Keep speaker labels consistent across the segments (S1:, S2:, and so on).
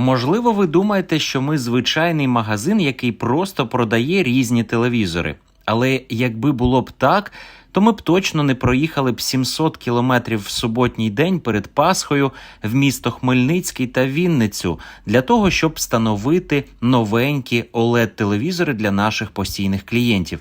S1: Можливо, ви думаєте, що ми звичайний магазин, який просто продає різні телевізори. Але якби було б так, то ми б точно не проїхали б 700 кілометрів в суботній день перед Пасхою в місто Хмельницький та Вінницю для того, щоб встановити новенькі oled телевізори для наших постійних клієнтів.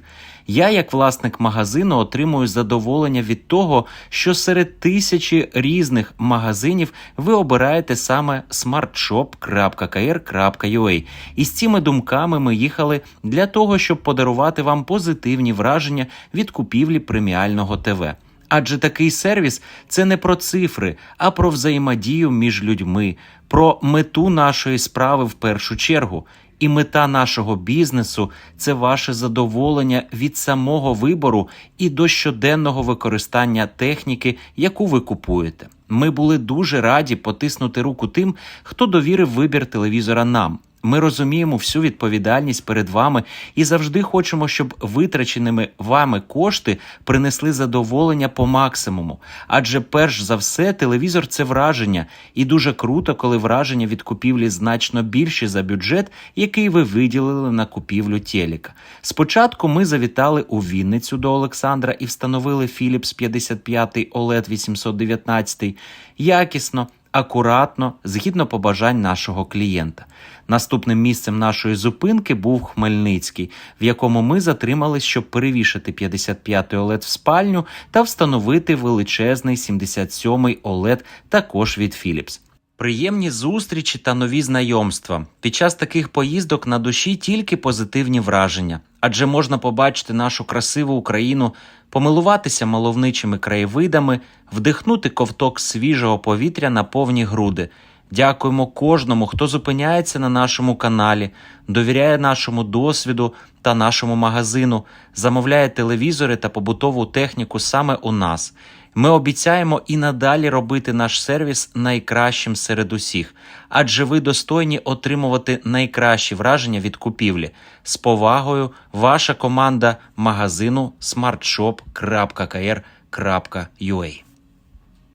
S1: Я, як власник магазину, отримую задоволення від того, що серед тисячі різних магазинів ви обираєте саме smartshop.kr.ua. І з цими думками ми їхали для того, щоб подарувати вам позитивні враження від купівлі преміального ТВ. Адже такий сервіс це не про цифри, а про взаємодію між людьми, про мету нашої справи в першу чергу. І мета нашого бізнесу це ваше задоволення від самого вибору і до щоденного використання техніки, яку ви купуєте. Ми були дуже раді потиснути руку тим, хто довірив вибір телевізора нам. Ми розуміємо всю відповідальність перед вами і завжди хочемо, щоб витраченими вами кошти принесли задоволення по максимуму. Адже перш за все, телевізор це враження, і дуже круто, коли враження від купівлі значно більші за бюджет, який ви виділили на купівлю телека. Спочатку ми завітали у Вінницю до Олександра і встановили Philips 55 OLED 819 якісно акуратно, згідно побажань нашого клієнта. Наступним місцем нашої зупинки був Хмельницький, в якому ми затримались, щоб перевішати 55-й OLED в спальню та встановити величезний 77-й OLED також від Philips. Приємні зустрічі та нові знайомства. Під час таких поїздок на душі тільки позитивні враження, адже можна побачити нашу красиву Україну, помилуватися маловничими краєвидами, вдихнути ковток свіжого повітря на повні груди. Дякуємо кожному, хто зупиняється на нашому каналі, довіряє нашому досвіду та нашому магазину, замовляє телевізори та побутову техніку саме у нас. Ми обіцяємо і надалі робити наш сервіс найкращим серед усіх, адже ви достойні отримувати найкращі враження від купівлі. З повагою, ваша команда магазину smartshop.kr.ua